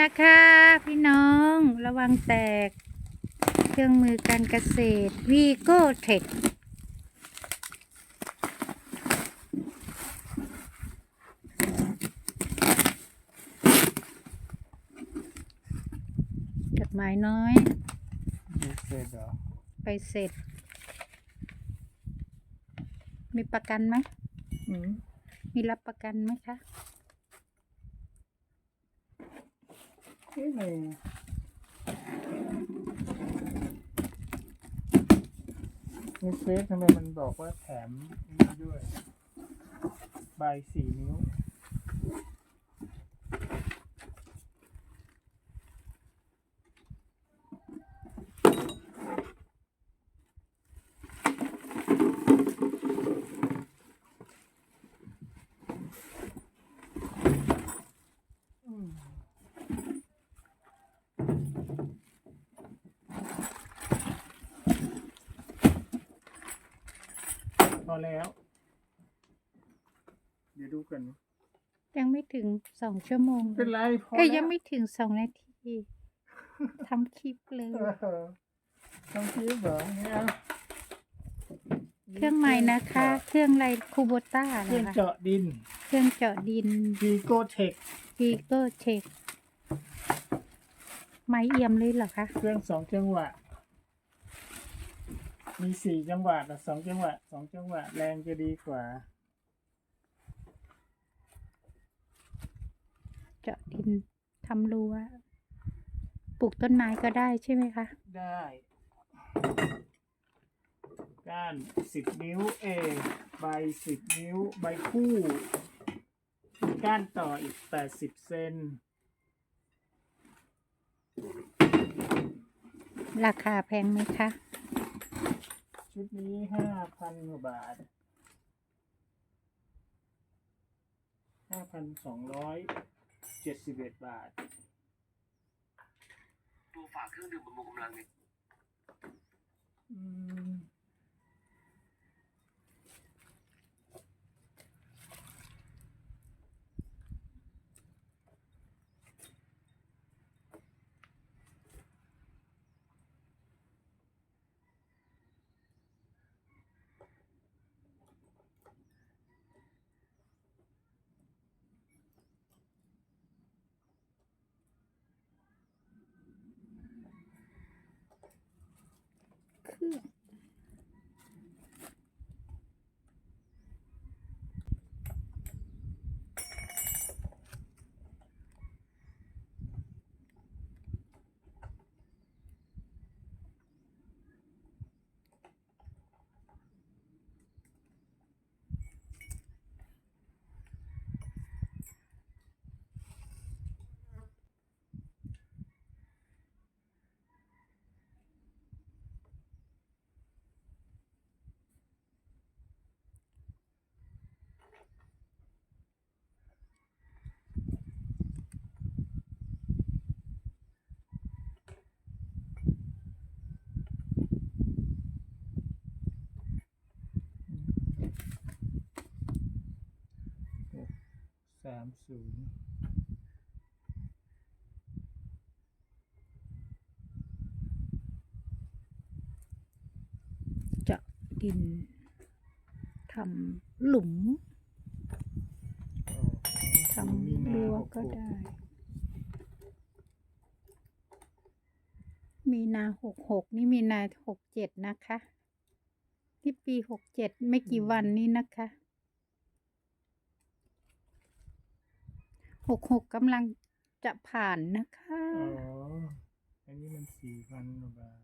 นะคะ พี่น้องระวังแตก เครื่องมือการเกษตรวีโก้เทคจดหมายน้อยดีเสร็จเหรอไปเสร็จ มีประกันไหม อืมมีรับประกันไหมคะ เอ๊ะในในเฟซทำไมมันบอกว่าแถมนี่ด้วย ใบสี่นิ้ว อแล้ว เดี๋ยวดูกัน ยังไม่ถึงสองชั่วโมงเป็นไรพอเอ้ยแล้วยังไม่ถึงสองนาทีทำคลิปเลย เออต้องคิดเหรอเนี่ยเครื่องใหม่นะคะ เครื่องไรคูโบต้าเครื่องนะคะเจาะดินเครื่องเจาะดินวีโกเทควีโก้เทคไม้เอี่ยมเลยเหรอคะ เครื่องสองจังหวะ มีสี่จังหวะแต่สองจังหวะสองจังหวะแรงจะดีกว่า เจาะดินทำรั้วปลูกต้นไม้ก็ได้ใช่ไหมคะ ได้ก้านสิบนิ้วเอใบสิบนิ้ว ใบคู่ก้านต่ออีกแปดสิบเซนราคาแพงไหมคะ ชุดนี้ห้าพันกว่าบาทห้าพันสองร้อยเจ็ดสิบเอ็ดบาท ตัวฝากเครื่องดื่มบำรุงกำลังเนี่ย อืม เครื่อง สามศูนย์จะดินทำหลุมทำรั้วก็ได้ มีนาหกหกนี่มีนาหกเจ็ดนะคะ ที่ปีหกเจ็ดไม่กี่วันนี้นะคะ หกหกกำลังจะผ่านนะคะ อ๋อ อันนี้มันสี่พันกว่าบาท